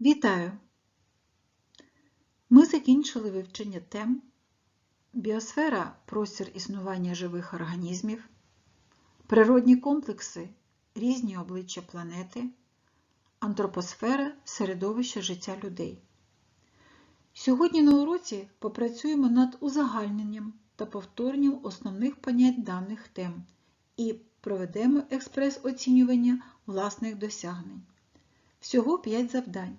Вітаю! Ми закінчили вивчення тем Біосфера простір існування живих організмів, природні комплекси, різні обличчя планети, антропосфера середовище життя людей. Сьогодні на уроці попрацюємо над узагальненням та повторенням основних понять даних тем і проведемо експрес-оцінювання власних досягнень. Всього 5 завдань.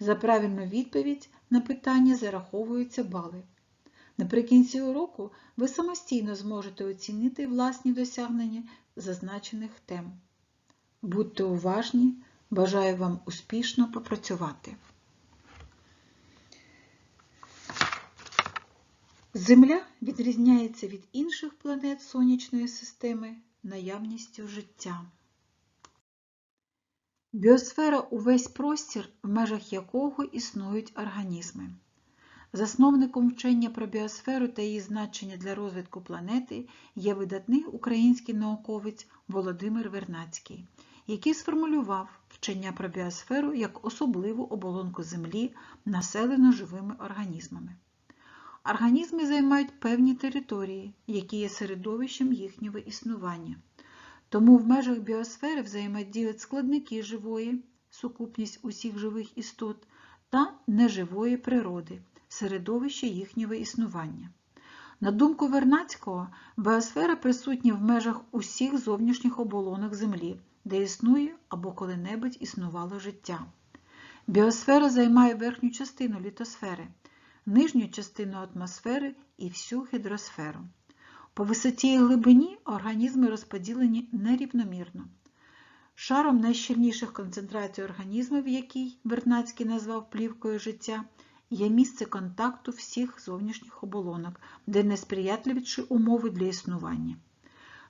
За правильну відповідь на питання зараховуються бали. Наприкінці уроку ви самостійно зможете оцінити власні досягнення зазначених тем. Будьте уважні, бажаю вам успішно попрацювати. Земля відрізняється від інших планет Сонячної системи наявністю життя. Біосфера увесь простір, в межах якого існують організми. Засновником вчення про біосферу та її значення для розвитку планети є видатний український науковець Володимир Вернацький, який сформулював вчення про біосферу як особливу оболонку Землі, населену живими організмами. Організми займають певні території, які є середовищем їхнього існування. Тому в межах біосфери взаємодіють складники живої, сукупність усіх живих істот та неживої природи, середовище їхнього існування. На думку Вернацького, біосфера присутня в межах усіх зовнішніх оболонок Землі, де існує або коли-небудь існувало життя. Біосфера займає верхню частину літосфери, нижню частину атмосфери і всю гідросферу. По висоті і глибині організми розподілені нерівномірно. Шаром найщільніших концентрацій організмів, який Вернацький назвав плівкою життя, є місце контакту всіх зовнішніх оболонок, де несприятливіші умови для існування.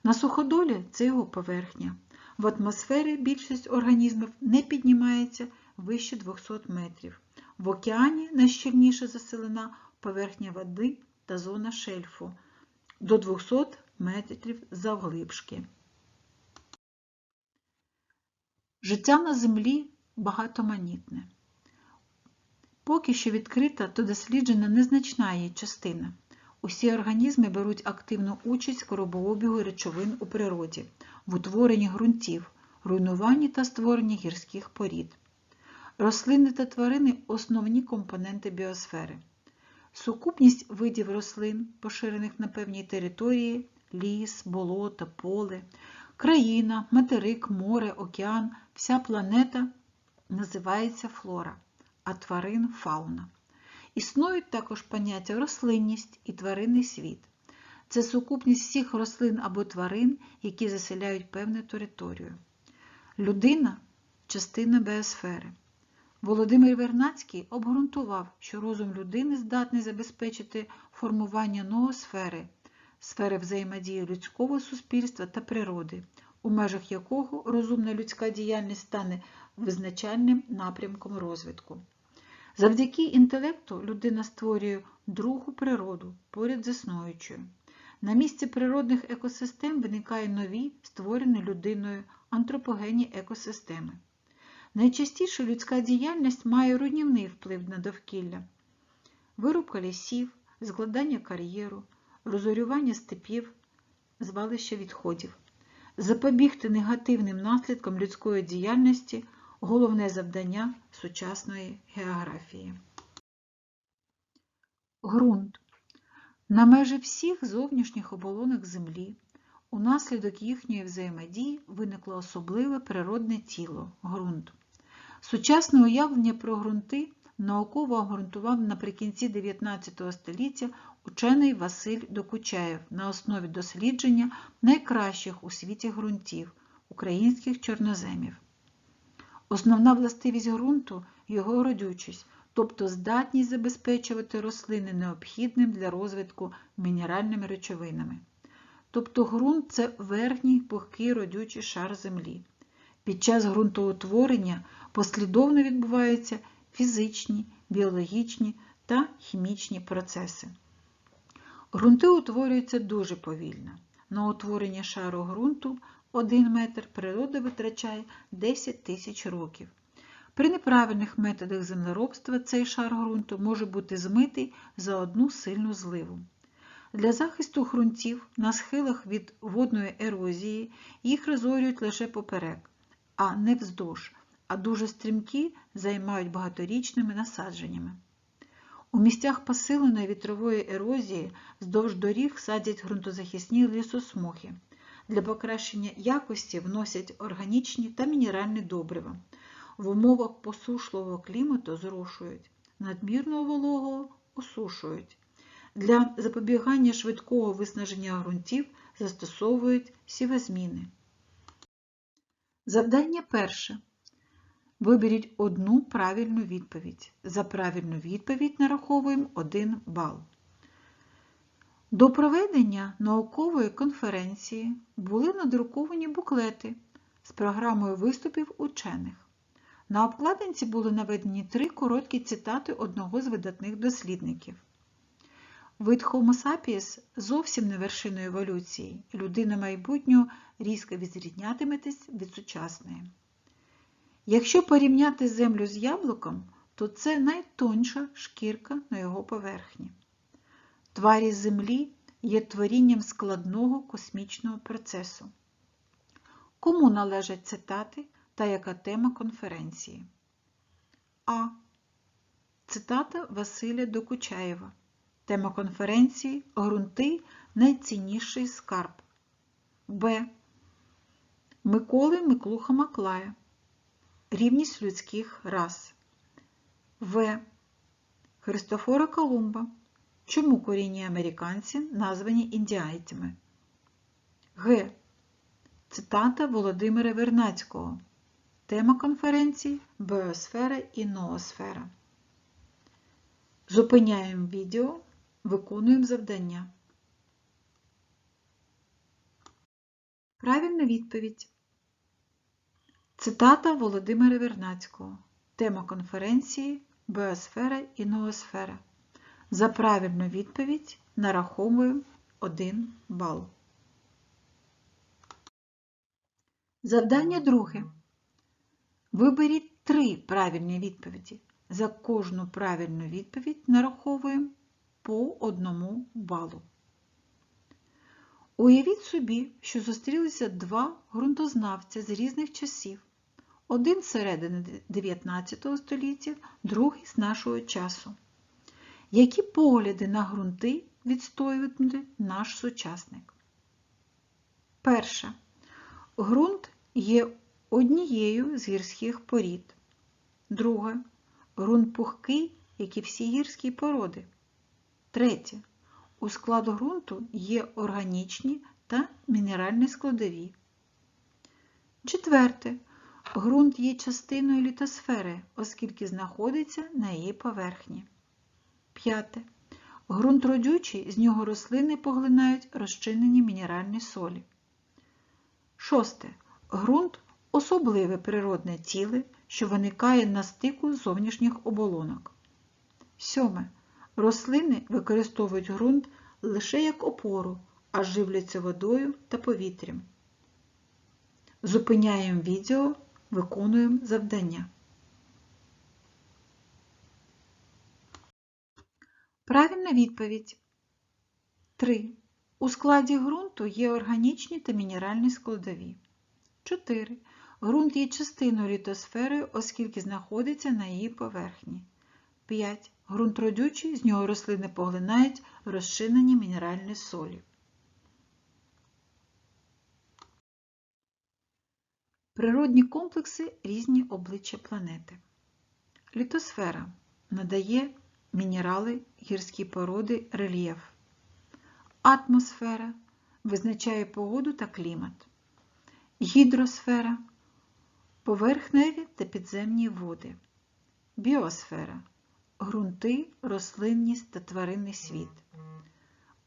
На суходолі це його поверхня. В атмосфері більшість організмів не піднімається вище 200 метрів. В океані найщільніша заселена поверхня води та зона шельфу до 200 метрів завглибшки. Життя на Землі багатоманітне. Поки що відкрита та досліджена незначна її частина. Усі організми беруть активну участь в коробообігу речовин у природі, в утворенні ґрунтів, руйнуванні та створенні гірських порід. Рослини та тварини основні компоненти біосфери. Сукупність видів рослин, поширених на певній території, ліс, болото, поле, країна, материк, море, океан, вся планета називається флора, а тварин фауна. Існують також поняття рослинність і тваринний світ. Це сукупність всіх рослин або тварин, які заселяють певну територію. Людина частина біосфери. Володимир Вернацький обґрунтував, що розум людини здатний забезпечити формування ноосфери, сфери взаємодії людського суспільства та природи, у межах якого розумна людська діяльність стане визначальним напрямком розвитку. Завдяки інтелекту людина створює другу природу поряд з існуючою. На місці природних екосистем виникають нові, створені людиною антропогенні екосистеми. Найчастіше людська діяльність має руйнівний вплив на довкілля, вирубка лісів, складання кар'єру, розорювання степів, звалища відходів. Запобігти негативним наслідкам людської діяльності головне завдання сучасної географії. Грунт. На межі всіх зовнішніх оболонок Землі унаслідок їхньої взаємодії виникло особливе природне тіло ґрунт. Сучасне уявлення про ґрунти науково обґрунтував наприкінці 19 століття учений Василь Докучаєв на основі дослідження найкращих у світі ґрунтів українських чорноземів. Основна властивість ґрунту його родючість, тобто здатність забезпечувати рослини необхідним для розвитку мінеральними речовинами. Тобто ґрунт це верхній пухкий родючий шар землі. Під час ґрунтоутворення послідовно відбуваються фізичні, біологічні та хімічні процеси. Ґрунти утворюються дуже повільно. На утворення шару ґрунту 1 метр природа витрачає 10 тисяч років. При неправильних методах землеробства цей шар ґрунту може бути змитий за одну сильну зливу. Для захисту ґрунтів на схилах від водної ерозії їх розорюють лише поперек, а не вздовж, а дуже стрімкі займають багаторічними насадженнями. У місцях посиленої вітрової ерозії вздовж доріг садять ґрунтозахисні лісосмуги. Для покращення якості вносять органічні та мінеральні добрива. В умовах посушливого клімату зрошують, надмірного вологого осушують. Для запобігання швидкого виснаження ґрунтів застосовують сівозміни. Завдання перше. Виберіть одну правильну відповідь. За правильну відповідь нараховуємо 1 бал. До проведення наукової конференції були надруковані буклети з програмою виступів учених. На обкладинці були наведені три короткі цитати одного з видатних дослідників. Вид Homo sapiens зовсім не вершиною еволюції. Людина майбутнього різко відрізнятиметься від сучасної. Якщо порівняти землю з яблуком, то це найтонша шкірка на його поверхні. Тварі Землі є творінням складного космічного процесу. Кому належать цитати та яка тема конференції? А. Цитата Василя Докучаєва. Тема конференції Грунти найцінніший скарб. Б. Миколи Миклуха Маклая. Рівність людських рас. В. Христофора Колумба. Чому корінні американці названі індіайцями? Г. Цитата Володимира Вернацького. Тема конференції Біосфера і ноосфера. Зупиняємо відео, виконуємо завдання. Правильна відповідь. Цитата Володимира Вернацького. Тема конференції Біосфера і ноосфера. За правильну відповідь нараховуємо 1 бал. Завдання друге. Виберіть три правильні відповіді. За кожну правильну відповідь нараховуємо по одному балу. Уявіть собі, що зустрілися два ґрунтознавця з різних часів. Один з середини 19 століття, другий з нашого часу. Які погляди на ґрунти відстоюватиме наш сучасник? Перше. Ґрунт є однією з гірських порід. Друге. Ґрунт пухкий, як і всі гірські породи. Третє. У склад ґрунту є органічні та мінеральні складові. Четверте. Ґрунт є частиною літосфери, оскільки знаходиться на її поверхні. П'яте. Ґрунт родючий, з нього рослини поглинають розчинені мінеральні солі. Шосте. Ґрунт особливе природне тіле, що виникає на стику зовнішніх оболонок. Сьоме. Рослини використовують ґрунт лише як опору, а живляться водою та повітрям. Зупиняємо відео, виконуємо завдання. Правильна відповідь. 3. У складі ґрунту є органічні та мінеральні складові. 4. Ґрунт є частиною літосфери, оскільки знаходиться на її поверхні. 5. Ґрунт родючий, з нього рослини поглинають розчинені мінеральні солі. Природні комплекси різні обличчя планети. Літосфера надає мінерали, гірські породи, рельєф. Атмосфера визначає погоду та клімат. Гідросфера поверхневі та підземні води. Біосфера ґрунти, рослинність та тваринний світ.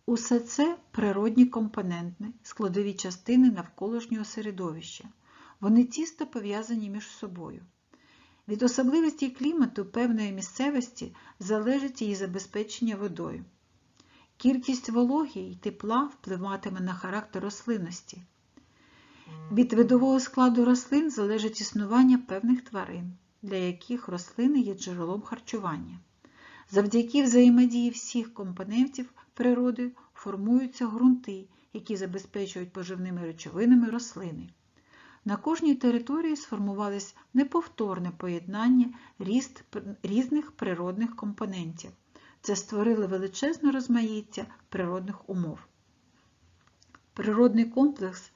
Усе це природні компоненти, складові частини навколишнього середовища. Вони тісто пов'язані між собою. Від особливості клімату певної місцевості залежить її забезпечення водою. Кількість вологі й тепла впливатиме на характер рослинності. Від видового складу рослин залежить існування певних тварин. Для яких рослини є джерелом харчування. Завдяки взаємодії всіх компонентів природи формуються ґрунти, які забезпечують поживними речовинами рослини. На кожній території сформувалось неповторне поєднання різних природних компонентів. Це створило величезне розмаїття природних умов. Природний комплекс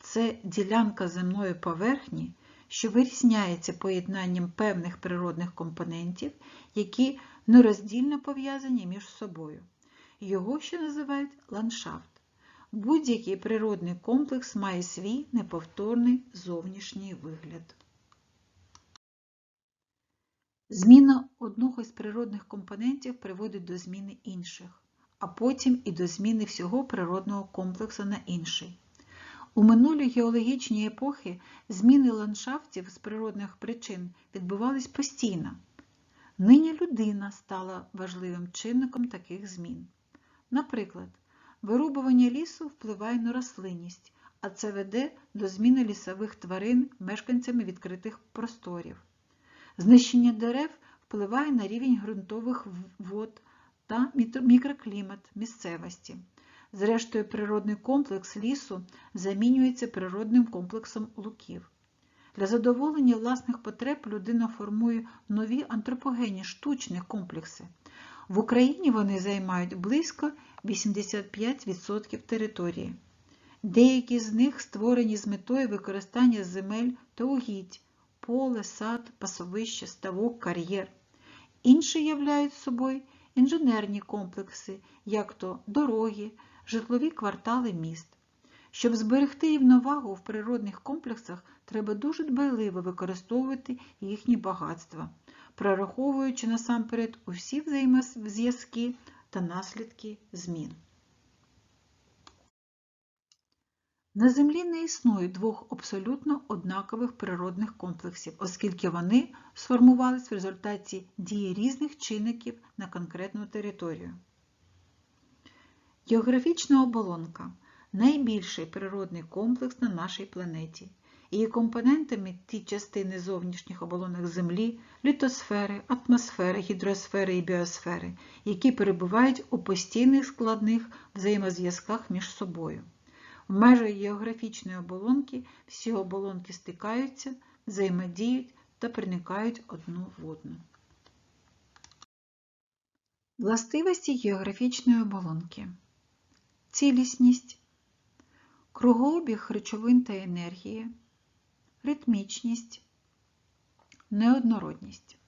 це ділянка земної поверхні, що вирізняється поєднанням певних природних компонентів, які нероздільно пов'язані між собою. Його ще називають ландшафт. Будь-який природний комплекс має свій неповторний зовнішній вигляд. Зміна одного з природних компонентів приводить до зміни інших, а потім і до зміни всього природного комплексу на інший. У минулі геологічні епохи зміни ландшафтів з природних причин відбувались постійно. Нині людина стала важливим чинником таких змін. Наприклад, вирубування лісу впливає на рослинність, а це веде до зміни лісових тварин мешканцями відкритих просторів. Знищення дерев впливає на рівень ґрунтових вод та мікроклімат місцевості. Зрештою, природний комплекс лісу замінюється природним комплексом луків. Для задоволення власних потреб людина формує нові антропогенні штучні комплекси. В Україні вони займають близько 85% території. Деякі з них створені з метою використання земель та угідь, поле, сад, пасовище, ставок, кар'єр. Інші являють собою інженерні комплекси, як то дороги, житлові квартали міст. Щоб зберегти рівновагу в природних комплексах, треба дуже дбайливо використовувати їхні багатства, прораховуючи насамперед усі взаємозв'язки та наслідки змін. На Землі не існує двох абсолютно однакових природних комплексів, оскільки вони сформувались в результаті дії різних чинників на конкретну територію. Географічна оболонка найбільший природний комплекс на нашій планеті. Її компонентами ті частини зовнішніх оболонок Землі, літосфери, атмосфери, гідросфери і біосфери, які перебувають у постійних складних взаємозв'язках між собою. В межах географічної оболонки всі оболонки стикаються, взаємодіють та проникають одну в одну. Властивості географічної оболонки. Цілісність, кругообіг речовин та енергії, ритмічність, неоднородність.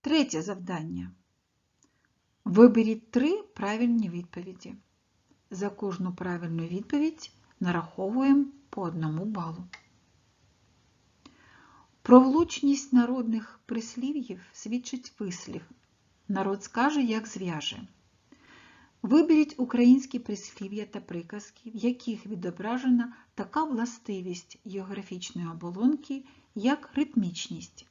Третє завдання. Виберіть три правильні відповіді. За кожну правильну відповідь нараховуємо по одному балу. Про влучність народних прислів'їв свідчить вислів. Народ скаже, як зв'яже. Виберіть українські прислів'я та приказки, в яких відображена така властивість географічної оболонки, як ритмічність.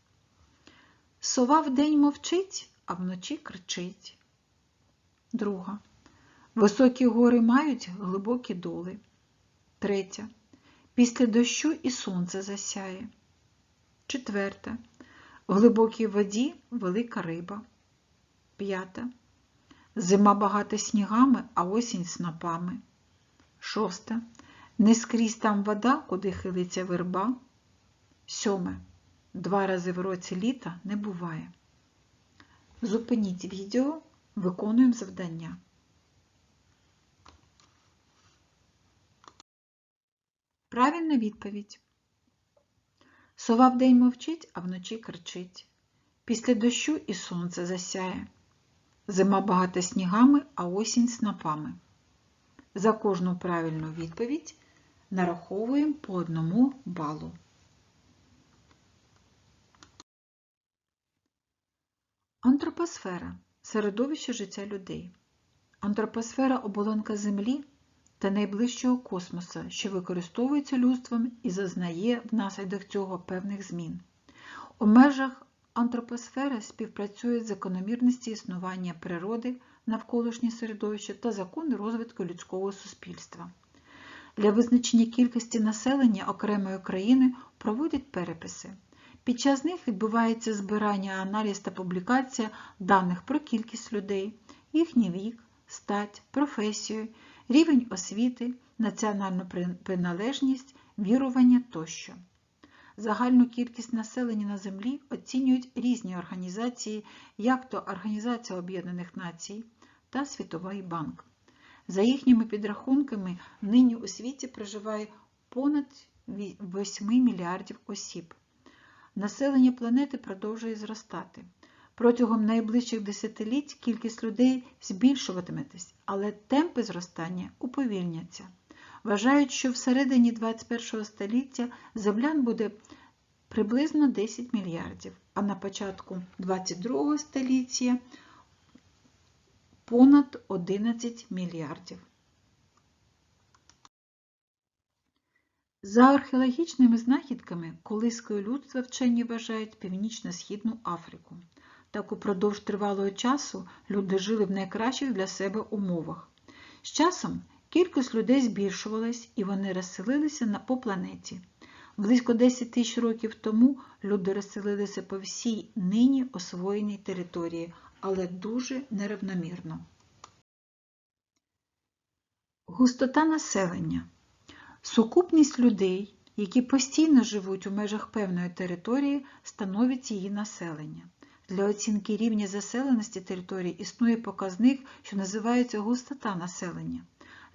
Сова вдень мовчить, а вночі кричить. Друга. Високі гори мають глибокі доли. Третя. Після дощу і сонце засяє. Четверта. В глибокій воді велика риба. П'ята. Зима багата снігами, а осінь снопами. Шоста. Не скрізь там вода, куди хилиться верба. Сьоме. Два рази в році літа не буває. Зупиніть відео, виконуємо завдання. Правильна відповідь. Сова вдень мовчить, а вночі кричить. Після дощу і сонце засяє. Зима багата снігами, а осінь снопами. За кожну правильну відповідь нараховуємо по одному балу. Антропосфера середовище життя людей. Антропосфера оболонка Землі та найближчого космоса, що використовується людством і зазнає внаслідок цього певних змін. У межах антропосфери співпрацюють закономірності існування природи, навколишнє середовище та закони розвитку людського суспільства. Для визначення кількості населення окремої країни проводять переписи. Під час них відбувається збирання, аналіз та публікація даних про кількість людей, їхній вік, стать, професію, рівень освіти, національну приналежність, вірування тощо. Загальну кількість населення на землі оцінюють різні організації, як то Організація Об'єднаних Націй та Світовий банк. За їхніми підрахунками, нині у світі проживає понад 8 мільярдів осіб. Населення планети продовжує зростати. Протягом найближчих десятиліть кількість людей збільшуватиметься, але темпи зростання уповільняться. Вважають, що всередині 21 століття землян буде приблизно 10 мільярдів, а на початку 22 століття понад 11 мільярдів. За археологічними знахідками колискою людства вчені вважають північно-східну Африку. Так упродовж тривалого часу люди жили в найкращих для себе умовах. З часом кількість людей збільшувалась і вони розселилися по планеті. Близько 10 тисяч років тому люди розселилися по всій нині освоєній території, але дуже нерівномірно. Густота населення. Сукупність людей, які постійно живуть у межах певної території, становить її населення. Для оцінки рівня заселеності території існує показник, що називається густота населення.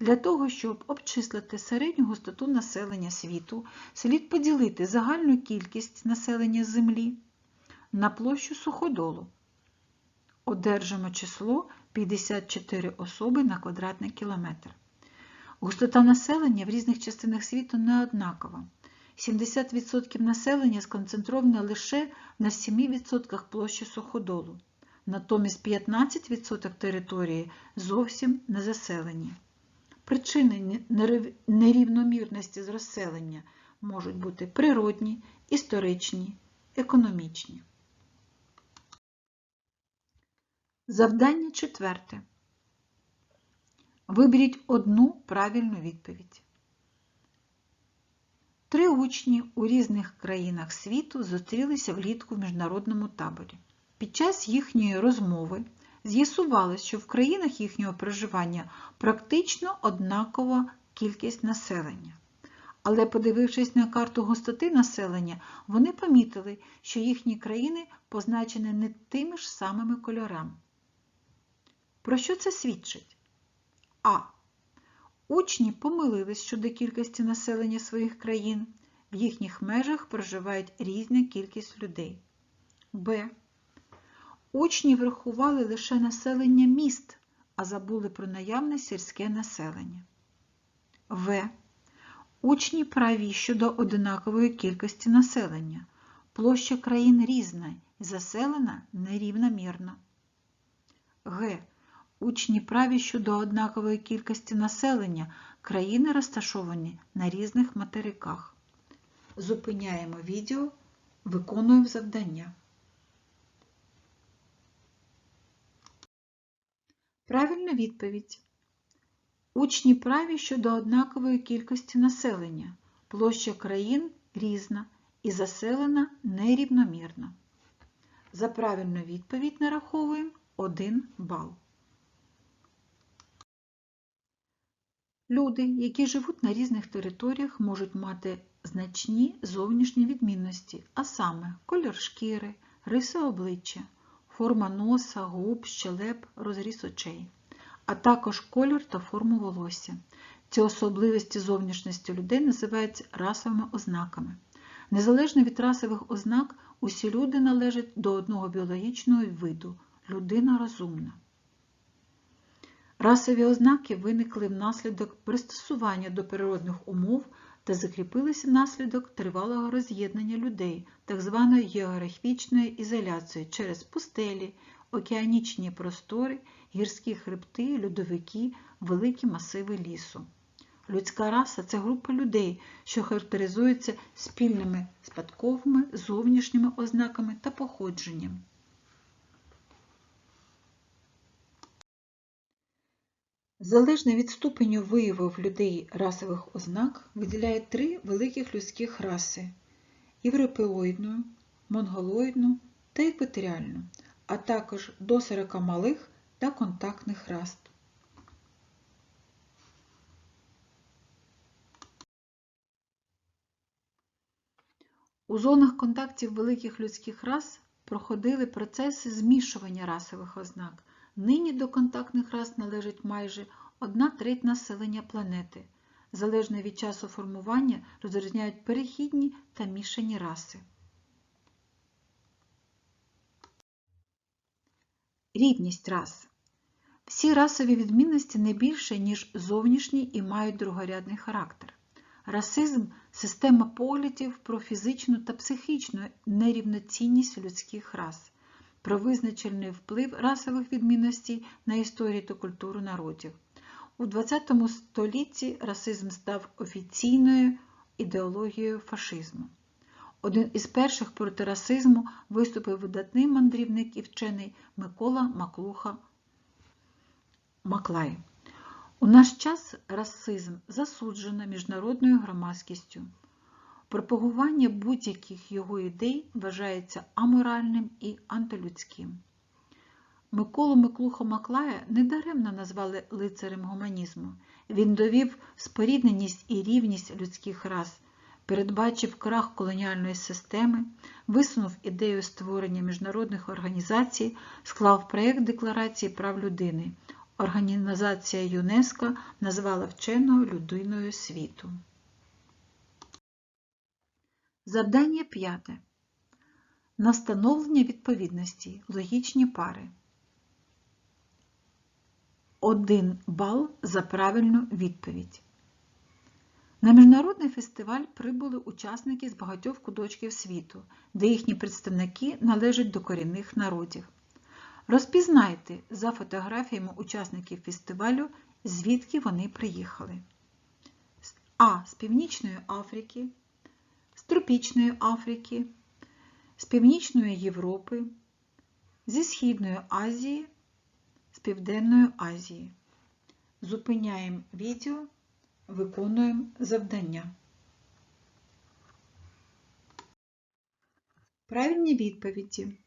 Для того, щоб обчислити середню густоту населення світу, слід поділити загальну кількість населення Землі на площу суходолу. Одержимо число 54 особи на квадратний кілометр. Густота населення в різних частинах світу не однакова. 70% населення сконцентровано лише на 7% площі суходолу, натомість 15% території зовсім не заселені. Причини нерівномірності з розселення можуть бути природні, історичні, економічні. Завдання четверте. Виберіть одну правильну відповідь. Три учні у різних країнах світу зустрілися влітку в міжнародному таборі. Під час їхньої розмови з'ясувалось, що в країнах їхнього проживання практично однакова кількість населення. Але, подивившись на карту густоти населення, вони помітили, що їхні країни позначені не тими ж самими кольорами. Про що це свідчить? А. Учні помилились щодо кількості населення своїх країн. В їхніх межах проживають різна кількість людей. Б. Учні врахували лише населення міст, а забули про наявне сільське населення. В. Учні праві щодо одинакової кількості населення. Площа країн різна і заселена нерівномірно. Г. Учні праві щодо однакової кількості населення. Країни розташовані на різних материках. Зупиняємо відео, виконуємо завдання. Правильна відповідь. Учні праві щодо однакової кількості населення. Площа країн різна і заселена нерівномірно. За правильну відповідь нараховуємо 1 бал. Люди, які живуть на різних територіях, можуть мати значні зовнішні відмінності, а саме кольор шкіри, риси обличчя, форма носа, губ, щелеп, розріз очей, а також колір та форму волосся. Ці особливості зовнішності людей називаються расовими ознаками. Незалежно від расових ознак, усі люди належать до одного біологічного виду людина розумна. Расові ознаки виникли внаслідок пристосування до природних умов та закріпилися внаслідок тривалого роз'єднання людей, так званої географічної ізоляції через пустелі, океанічні простори, гірські хребти, льодовики, великі масиви лісу. Людська раса це група людей, що характеризуються спільними спадковими зовнішніми ознаками та походженням. Залежно від ступеню вияву в людей расових ознак виділяють три великих людських раси європеоїдну, монголоїдну та екваторіальну, а також до 40 малих та контактних рас. У зонах контактів великих людських рас проходили процеси змішування расових ознак. Нині до контактних рас належить майже одна треть населення планети. Залежно від часу формування розрізняють перехідні та мішані раси. Рівність рас. Всі расові відмінності не більше, ніж зовнішні і мають другорядний характер. Расизм система поглядів про фізичну та психічну нерівноцінність людських рас, про визначальний вплив расових відмінностей на історію та культуру народів. У ХХ столітті расизм став офіційною ідеологією фашизму. Один із перших проти расизму виступив видатний мандрівник і вчений Микола Маклуха Маклай. У наш час расизм засуджено міжнародною громадськістю. Пропагування будь-яких його ідей вважається аморальним і антилюдським. Миколу Миклуху Маклая недаремно назвали лицарем гуманізму. Він довів спорідненість і рівність людських рас, передбачив крах колоніальної системи, висунув ідею створення міжнародних організацій, склав проєкт Декларації прав людини. Організація ЮНЕСКО назвала вченого людиною світу. Завдання п'яте. На встановлення відповідності логічні пари. Один бал за правильну відповідь. На міжнародний фестиваль прибули учасники з багатьох куточків світу, де їхні представники належать до корінних народів. Розпізнайте за фотографіями учасників фестивалю, звідки вони приїхали. А. З Північної Африки, Тропічної Африки, з Північної Європи, зі Східної Азії, з Південної Азії. Зупиняємо відео, виконуємо завдання. Правильні відповіді.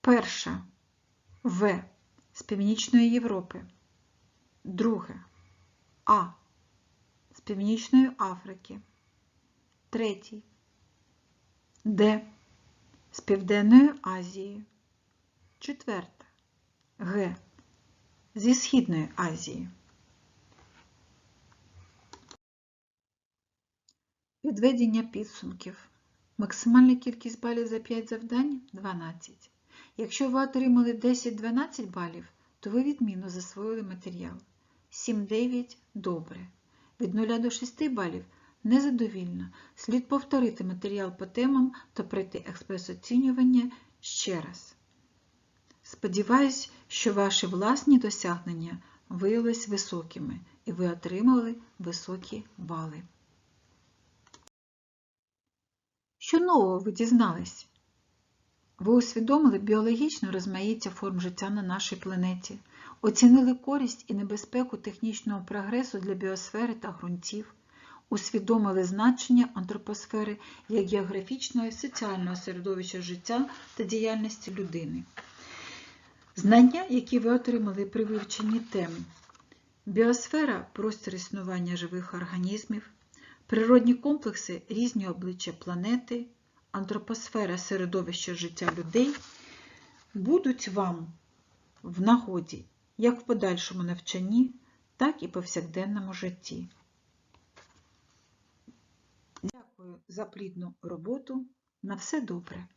Перше В з Північної Європи. Друге А з Північної Африки. Третій Д з Південної Азії. Четверте Г зі Східної Азії. Підведення підсумків. Максимальна кількість балів за 5 завдань 12. Якщо ви отримали 10-12 балів, то ви відмінно засвоїли матеріал. 7-9 добре. Від 0 до 6 балів незадовільно. Слід повторити матеріал по темам та пройти експрес-оцінювання ще раз. Сподіваюсь, що ваші власні досягнення виявились високими і ви отримали високі бали. Що нового ви дізнались? Ви усвідомили біологічне розмаїття форм життя на нашій планеті, оцінили користь і небезпеку технічного прогресу для біосфери та ґрунтів, усвідомили значення антропосфери як географічного і соціального середовища життя та діяльності людини. Знання, які ви отримали при вивченні тем біосфера простір існування живих організмів, природні комплекси різні обличчя планети, антропосфера середовища життя людей будуть вам в нагоді як в подальшому навчанні, так і повсякденному житті. Дякую за плідну роботу. На все добре!